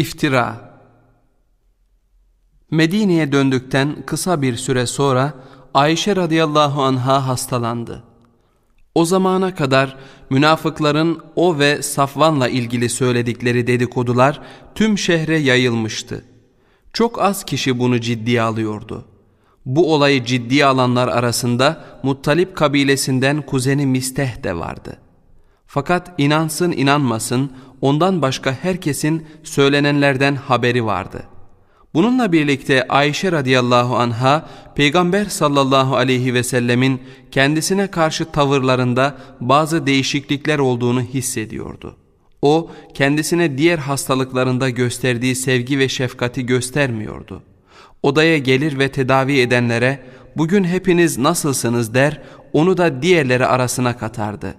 İftira Medine'ye döndükten kısa bir süre sonra Ayşe radıyallahu anha hastalandı. O zamana kadar münafıkların o ve Safvan'la ilgili söyledikleri dedikodular tüm şehre yayılmıştı. Çok az kişi bunu ciddiye alıyordu. Bu olayı ciddiye alanlar arasında Muttalip kabilesinden kuzeni Misteh de vardı. Fakat inansın inanmasın ondan başka herkesin söylenenlerden haberi vardı. Bununla birlikte Ayşe radıyallahu anha Peygamber sallallahu aleyhi ve sellemin kendisine karşı tavırlarında bazı değişiklikler olduğunu hissediyordu. O kendisine diğer hastalıklarında gösterdiği sevgi ve şefkati göstermiyordu. Odaya gelir ve tedavi edenlere bugün hepiniz nasılsınız der onu da diğerleri arasına katardı.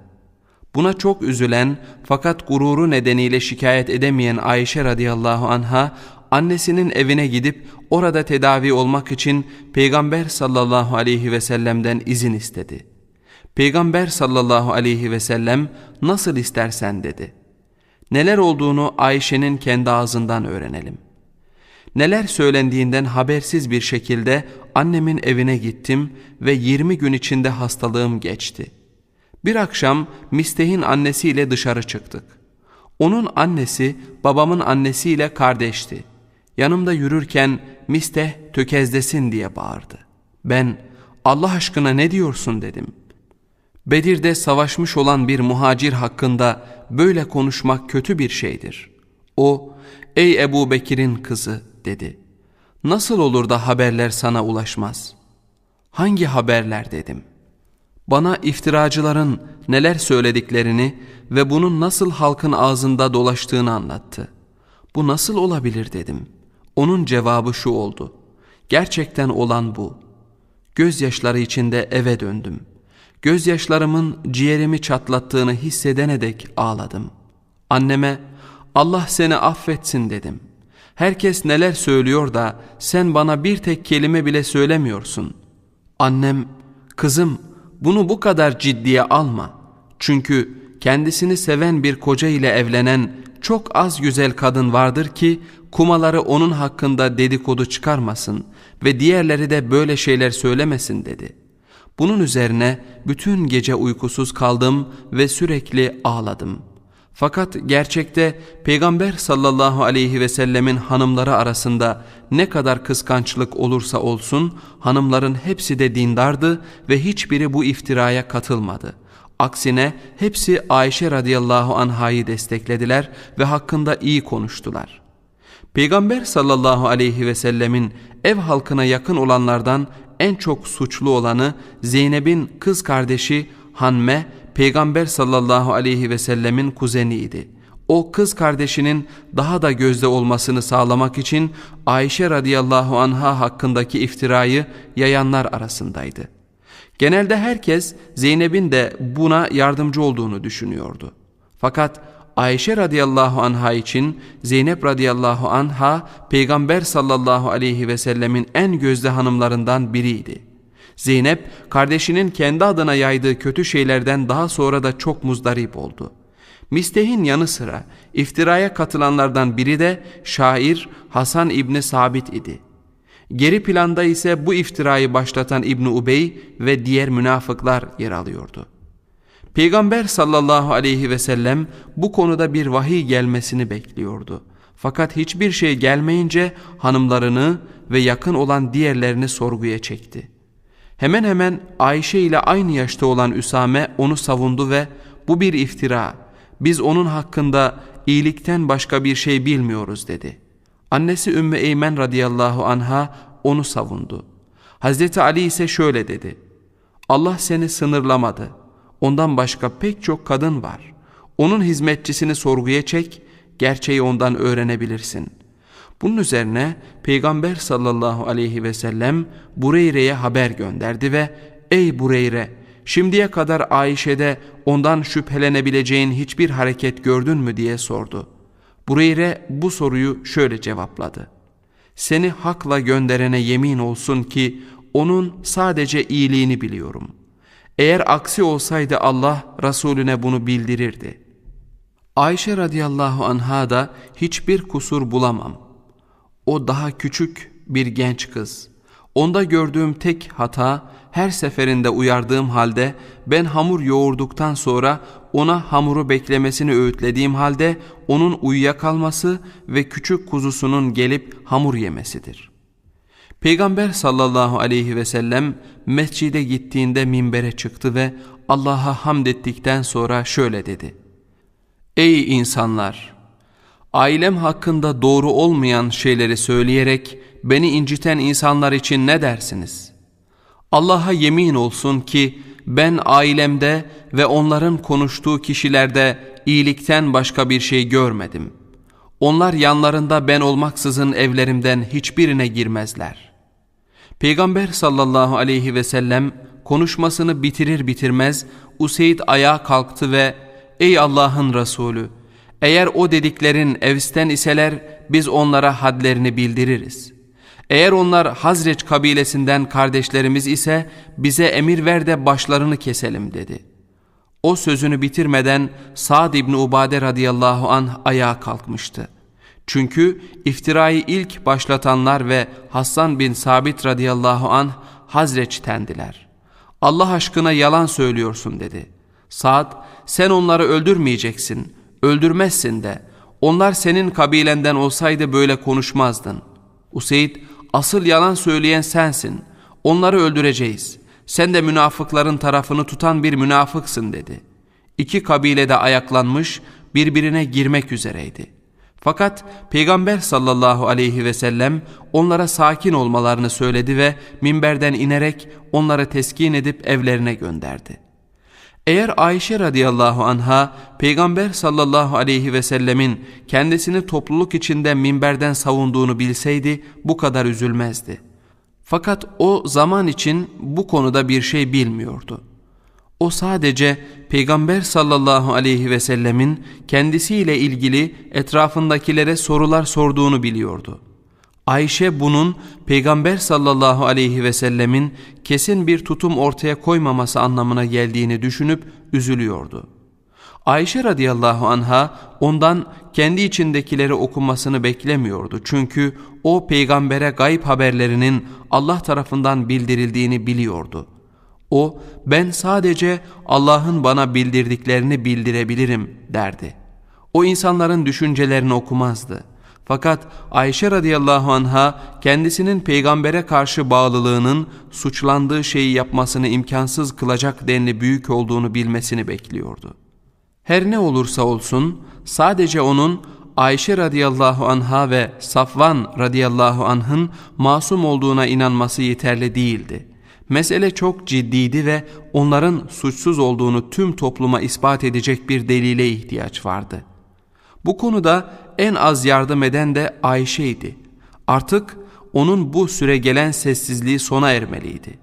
Buna çok üzülen fakat gururu nedeniyle şikayet edemeyen Ayşe radıyallahu anha annesinin evine gidip orada tedavi olmak için Peygamber sallallahu aleyhi ve sellem'den izin istedi. Peygamber sallallahu aleyhi ve sellem nasıl istersen dedi. Neler olduğunu Ayşe'nin kendi ağzından öğrenelim. Neler söylendiğinden habersiz bir şekilde annemin evine gittim ve 20 gün içinde hastalığım geçti. Bir akşam Misteh'in annesiyle dışarı çıktık. Onun annesi babamın annesiyle kardeşti. Yanımda yürürken Misteh tökezlesin diye bağırdı. Ben Allah aşkına ne diyorsun dedim. Bedir'de savaşmış olan bir muhacir hakkında böyle konuşmak kötü bir şeydir. O, ey Ebu Bekir'in kızı dedi. Nasıl olur da haberler sana ulaşmaz? Hangi haberler dedim. Bana iftiracıların neler söylediklerini ve bunun nasıl halkın ağzında dolaştığını anlattı. Bu nasıl olabilir dedim. Onun cevabı şu oldu. Gerçekten olan bu. Gözyaşları içinde eve döndüm. Gözyaşlarımın ciğerimi çatlattığını hissedene dek ağladım. Anneme Allah seni affetsin dedim. Herkes neler söylüyor da sen bana bir tek kelime bile söylemiyorsun. Annem, kızım bunu bu kadar ciddiye alma. Çünkü kendisini seven bir koca ile evlenen çok az güzel kadın vardır ki kumaları onun hakkında dedikodu çıkarmasın ve diğerleri de böyle şeyler söylemesin dedi. Bunun üzerine bütün gece uykusuz kaldım ve sürekli ağladım. Fakat gerçekte Peygamber sallallahu aleyhi ve sellemin hanımları arasında ne kadar kıskançlık olursa olsun hanımların hepsi de dindardı ve hiçbiri bu iftiraya katılmadı. Aksine hepsi Ayşe radıyallahu anhayı desteklediler ve hakkında iyi konuştular. Peygamber sallallahu aleyhi ve sellemin ev halkına yakın olanlardan en çok suçlu olanı Zeynep'in kız kardeşi Hanme, Peygamber sallallahu aleyhi ve sellemin kuzeniydi. O kız kardeşinin daha da gözde olmasını sağlamak için Ayşe radıyallahu anha hakkındaki iftirayı yayanlar arasındaydı. Genelde herkes Zeynep'in de buna yardımcı olduğunu düşünüyordu. Fakat Ayşe radıyallahu anha için Zeynep radıyallahu anha Peygamber sallallahu aleyhi ve sellemin en gözde hanımlarından biriydi. Zeynep kardeşinin kendi adına yaydığı kötü şeylerden daha sonra da çok muzdarip oldu. Misteh'in yanı sıra iftiraya katılanlardan biri de şair Hasan İbni Sabit idi. Geri planda ise bu iftirayı başlatan İbni Ubey ve diğer münafıklar yer alıyordu. Peygamber sallallahu aleyhi ve sellem bu konuda bir vahiy gelmesini bekliyordu. Fakat hiçbir şey gelmeyince hanımlarını ve yakın olan diğerlerini sorguya çekti. Hemen hemen Ayşe ile aynı yaşta olan Üsame onu savundu ve bu bir iftira. Biz onun hakkında iyilikten başka bir şey bilmiyoruz dedi. Annesi Ümmü Eymen radıyallahu anha onu savundu. Hazreti Ali ise şöyle dedi. Allah seni sınırlamadı. Ondan başka pek çok kadın var. Onun hizmetçisini sorguya çek, gerçeği ondan öğrenebilirsin. Bunun üzerine Peygamber sallallahu aleyhi ve sellem Bureyre'ye haber gönderdi ve ''Ey Bureyre, şimdiye kadar Ayşe'de ondan şüphelenebileceğin hiçbir hareket gördün mü?'' diye sordu. Bureyre bu soruyu şöyle cevapladı. ''Seni hakla gönderene yemin olsun ki onun sadece iyiliğini biliyorum.'' Eğer aksi olsaydı Allah Resulüne bunu bildirirdi. Ayşe radıyallahu anha da hiçbir kusur bulamam. O daha küçük bir genç kız. Onda gördüğüm tek hata her seferinde uyardığım halde ben hamur yoğurduktan sonra ona hamuru beklemesini öğütlediğim halde onun uyuyakalması ve küçük kuzusunun gelip hamur yemesidir. Peygamber sallallahu aleyhi ve sellem mescide gittiğinde minbere çıktı ve Allah'a hamd ettikten sonra şöyle dedi. Ey insanlar! Ailem hakkında doğru olmayan şeyleri söyleyerek beni inciten insanlar için ne dersiniz? Allah'a yemin olsun ki ben ailemde ve onların konuştuğu kişilerde iyilikten başka bir şey görmedim. Onlar yanlarında ben olmaksızın evlerimden hiçbirine girmezler. Peygamber sallallahu aleyhi ve sellem konuşmasını bitirir bitirmez Useyd ayağa kalktı ve ''Ey Allah'ın Resulü, eğer o dediklerin evsten iseler biz onlara hadlerini bildiririz.'' Eğer onlar Hazreç kabilesinden kardeşlerimiz ise bize emir ver de başlarını keselim dedi. O sözünü bitirmeden Sa'd İbni Ubade radıyallahu anh ayağa kalkmıştı. Çünkü iftirayı ilk başlatanlar ve Hassan bin Sabit radıyallahu anh Hazreç'tendiler. Allah aşkına yalan söylüyorsun dedi. Sa'd sen onları öldürmeyeceksin, öldürmezsin de. Onlar senin kabilenden olsaydı böyle konuşmazdın. Useyd Asıl yalan söyleyen sensin. Onları öldüreceğiz. Sen de münafıkların tarafını tutan bir münafıksın dedi. İki kabile de ayaklanmış birbirine girmek üzereydi. Fakat Peygamber sallallahu aleyhi ve sellem onlara sakin olmalarını söyledi ve minberden inerek onları teskin edip evlerine gönderdi.'' Eğer Ayşe radıyallahu anha Peygamber sallallahu aleyhi ve sellemin kendisini topluluk içinde minberden savunduğunu bilseydi bu kadar üzülmezdi. Fakat o zaman için bu konuda bir şey bilmiyordu. O sadece Peygamber sallallahu aleyhi ve sellemin kendisiyle ilgili etrafındakilere sorular sorduğunu biliyordu.'' Ayşe bunun Peygamber sallallahu aleyhi ve sellemin kesin bir tutum ortaya koymaması anlamına geldiğini düşünüp üzülüyordu. Ayşe radıyallahu anha ondan kendi içindekileri okumasını beklemiyordu. Çünkü o peygambere gayb haberlerinin Allah tarafından bildirildiğini biliyordu. O ben sadece Allah'ın bana bildirdiklerini bildirebilirim derdi. O insanların düşüncelerini okumazdı. Fakat Ayşe radıyallahu anha kendisinin peygambere karşı bağlılığının suçlandığı şeyi yapmasını imkansız kılacak denli büyük olduğunu bilmesini bekliyordu. Her ne olursa olsun sadece onun Ayşe radıyallahu anha ve Safvan radıyallahu anh'ın masum olduğuna inanması yeterli değildi. Mesele çok ciddiydi ve onların suçsuz olduğunu tüm topluma ispat edecek bir delile ihtiyaç vardı. Bu konuda en az yardım eden de Ayşe'ydi. Artık onun bu süre gelen sessizliği sona ermeliydi.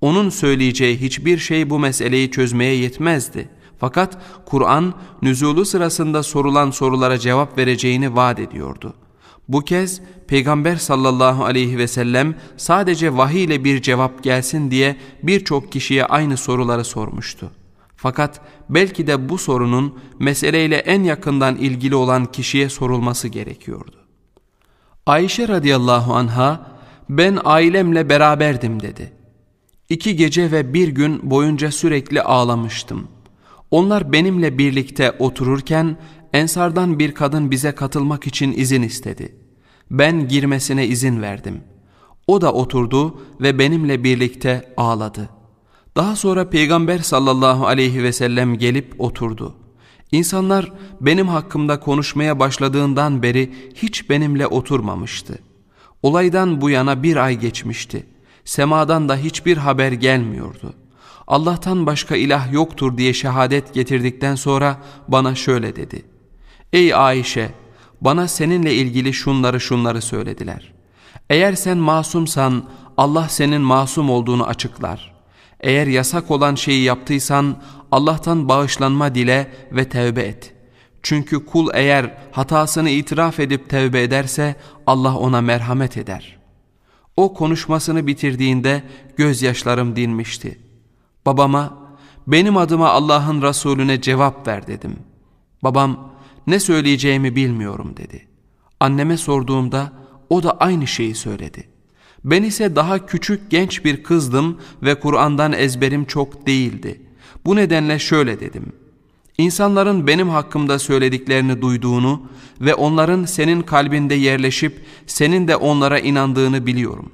Onun söyleyeceği hiçbir şey bu meseleyi çözmeye yetmezdi. Fakat Kur'an nüzulu sırasında sorulan sorulara cevap vereceğini vaat ediyordu. Bu kez Peygamber sallallahu aleyhi ve sellem sadece vahiy ile bir cevap gelsin diye birçok kişiye aynı soruları sormuştu. Fakat belki de bu sorunun meseleyle en yakından ilgili olan kişiye sorulması gerekiyordu. Ayşe radıyallahu anha ben ailemle beraberdim dedi. İki gece ve bir gün boyunca sürekli ağlamıştım. Onlar benimle birlikte otururken Ensardan bir kadın bize katılmak için izin istedi. Ben girmesine izin verdim. O da oturdu ve benimle birlikte ağladı.'' Daha sonra Peygamber sallallahu aleyhi ve sellem gelip oturdu. İnsanlar benim hakkımda konuşmaya başladığından beri hiç benimle oturmamıştı. Olaydan bu yana bir ay geçmişti. Semadan da hiçbir haber gelmiyordu. Allah'tan başka ilah yoktur diye şehadet getirdikten sonra bana şöyle dedi. Ey Ayşe bana seninle ilgili şunları şunları söylediler. Eğer sen masumsan Allah senin masum olduğunu açıklar.'' Eğer yasak olan şeyi yaptıysan Allah'tan bağışlanma dile ve tevbe et. Çünkü kul eğer hatasını itiraf edip tevbe ederse Allah ona merhamet eder. O konuşmasını bitirdiğinde gözyaşlarım dinmişti. Babama benim adıma Allah'ın Resulüne cevap ver dedim. Babam ne söyleyeceğimi bilmiyorum dedi. Anneme sorduğumda o da aynı şeyi söyledi. Ben ise daha küçük genç bir kızdım ve Kur'an'dan ezberim çok değildi. Bu nedenle şöyle dedim. İnsanların benim hakkımda söylediklerini duyduğunu ve onların senin kalbinde yerleşip senin de onlara inandığını biliyorum.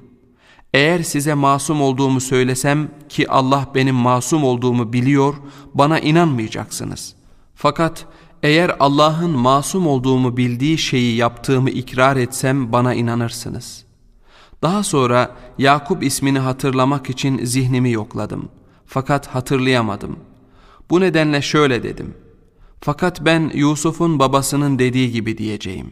Eğer size masum olduğumu söylesem ki Allah benim masum olduğumu biliyor, bana inanmayacaksınız. Fakat eğer Allah'ın masum olduğumu bildiği şeyi yaptığımı ikrar etsem bana inanırsınız. Daha sonra Yakup ismini hatırlamak için zihnimi yokladım. Fakat hatırlayamadım. Bu nedenle şöyle dedim. Fakat ben Yusuf'un babasının dediği gibi diyeceğim.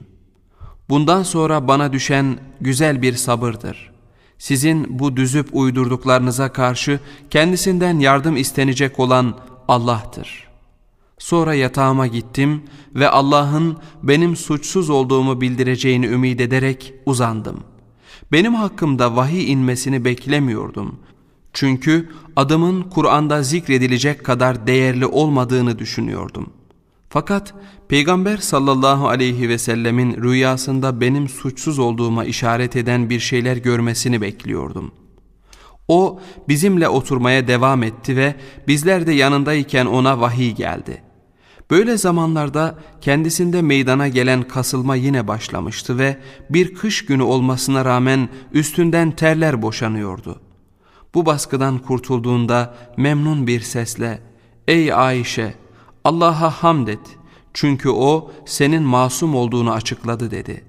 Bundan sonra bana düşen güzel bir sabırdır. Sizin bu düzüp uydurduklarınıza karşı kendisinden yardım istenecek olan Allah'tır.'' Sonra yatağıma gittim ve Allah'ın benim suçsuz olduğumu bildireceğini ümit ederek uzandım. Benim hakkımda vahiy inmesini beklemiyordum. Çünkü adımın Kur'an'da zikredilecek kadar değerli olmadığını düşünüyordum. Fakat Peygamber sallallahu aleyhi ve sellemin rüyasında benim suçsuz olduğuma işaret eden bir şeyler görmesini bekliyordum.'' O bizimle oturmaya devam etti ve bizler de yanındayken ona vahiy geldi. Böyle zamanlarda kendisinde meydana gelen kasılma yine başlamıştı ve bir kış günü olmasına rağmen üstünden terler boşanıyordu. Bu baskıdan kurtulduğunda memnun bir sesle ''Ey Ayşe Allah'a hamd et çünkü o senin masum olduğunu açıkladı.'' dedi.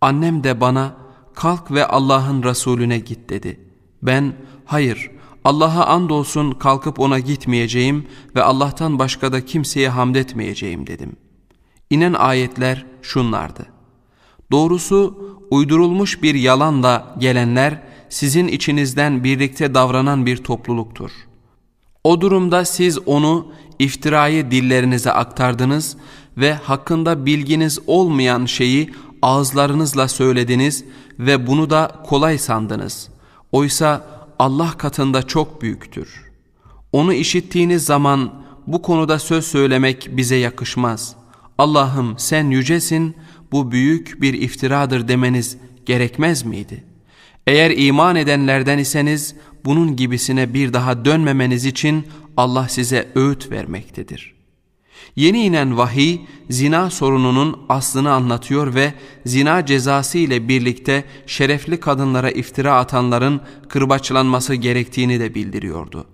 Annem de bana ''Kalk ve Allah'ın Resulüne git.'' dedi. Ben ''Hayır.'' Allah'a andolsun kalkıp ona gitmeyeceğim ve Allah'tan başka da kimseye hamd etmeyeceğim dedim. İnen ayetler şunlardı. Doğrusu uydurulmuş bir yalanla gelenler sizin içinizden birlikte davranan bir topluluktur. O durumda siz onu iftirayı dillerinize aktardınız ve hakkında bilginiz olmayan şeyi ağızlarınızla söylediniz ve bunu da kolay sandınız. Oysa Allah katında çok büyüktür. Onu işittiğiniz zaman bu konuda söz söylemek bize yakışmaz. Allah'ım sen yücesin, bu büyük bir iftiradır demeniz gerekmez miydi? Eğer iman edenlerden iseniz bunun gibisine bir daha dönmemeniz için Allah size öğüt vermektedir.'' Yeni inen vahiy zina sorununun aslını anlatıyor ve zina cezası ile birlikte şerefli kadınlara iftira atanların kırbaçlanması gerektiğini de bildiriyordu.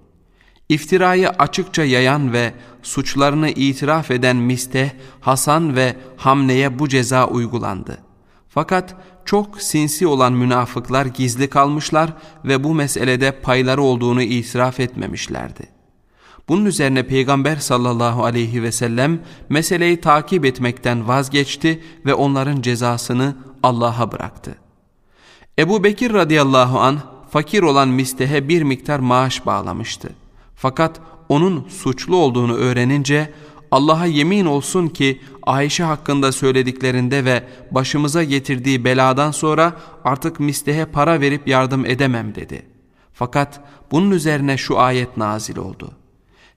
İftirayı açıkça yayan ve suçlarını itiraf eden Misteh, Hasan ve Hamne'ye bu ceza uygulandı. Fakat çok sinsi olan münafıklar gizli kalmışlar ve bu meselede payları olduğunu itiraf etmemişlerdi. Bunun üzerine Peygamber sallallahu aleyhi ve sellem meseleyi takip etmekten vazgeçti ve onların cezasını Allah'a bıraktı. Ebu Bekir radıyallahu an fakir olan Mistehe bir miktar maaş bağlamıştı. Fakat onun suçlu olduğunu öğrenince Allah'a yemin olsun ki Ayşe hakkında söylediklerinde ve başımıza getirdiği beladan sonra artık Mistehe para verip yardım edemem dedi. Fakat bunun üzerine şu ayet nazil oldu.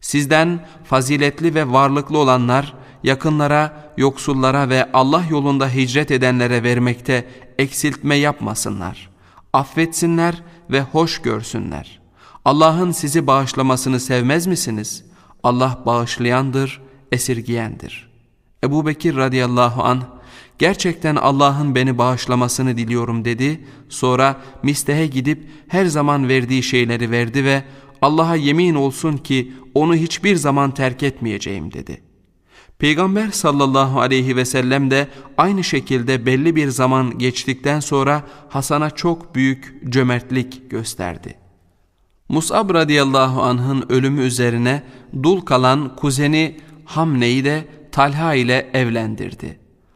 Sizden faziletli ve varlıklı olanlar yakınlara, yoksullara ve Allah yolunda hicret edenlere vermekte eksiltme yapmasınlar. Affetsinler ve hoş görsünler. Allah'ın sizi bağışlamasını sevmez misiniz? Allah bağışlayandır, esirgiyendir. Ebu Bekir radıyallahu anh gerçekten Allah'ın beni bağışlamasını diliyorum dedi. Sonra Mistehe gidip her zaman verdiği şeyleri verdi ve Allah'a yemin olsun ki onu hiçbir zaman terk etmeyeceğim dedi. Peygamber sallallahu aleyhi ve sellem de aynı şekilde belli bir zaman geçtikten sonra Hasan'a çok büyük cömertlik gösterdi. Mus'ab radıyallahu anh'ın ölümü üzerine dul kalan kuzeni Hamne'yi de Talha ile evlendirdi.